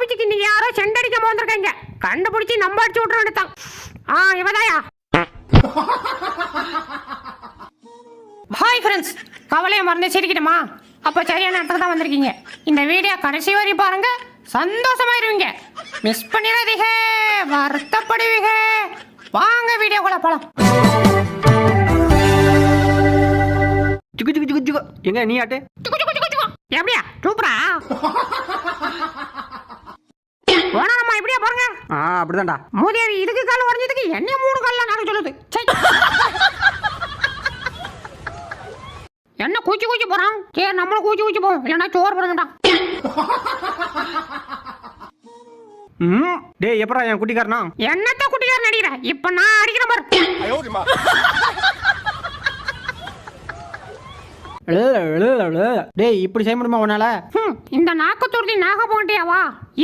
ஆபீஸுக்கு இன்னைக்கு யாரோ செண்டடிக்க வந்திருக்கீங்க கண்டுபிடிச்சி நம்ப அடிச்சு விட்ற வேண்டியதான் ஆ இவதாயா? ஹாய் ஃப்ரெண்ட்ஸ் கவலையை மறந்து சிரிக்கணுமா அப்போ சரியான இடத்துக்கு தான் வந்திருக்கீங்க. இந்த வீடியோ கடைசி வரையும் பாருங்க. சந்தோஷமாயிருவீங்க. மிஸ் பண்ணிடாதீங்க. வருத்தப்படுவீங்க. வாங்க வீடியோக்குள்ள போலாம். சுக்கு சுக்கு சுக்கு எங்க நீ ஆட்டு. எப்படியா? சூப்பரா? ஆ அப்படிதான்டா. மூதேவி இதுக்கு கால் உடஞ்சதுக்கு என்ன மூணு கால்ல நாங்க சொல்லுது. என்ன கூச்சி கூச்சி போறான்? சரி நம்மளும் கூச்சி கூச்சி போவோம். இல்லைன்னா சோறு போட மாட்டான் ம் டேய் எப்படா என் குட்டிக்காரனா? என்னத்த குட்டிக்காரன் நடிக்கிற? இப்ப நான் அடிக்கிற பாரு. டேய் இப்படி செய்ய முடியுமா உன்னால? இந்த நாக்கு துருத்தி நாக போண்டியாவா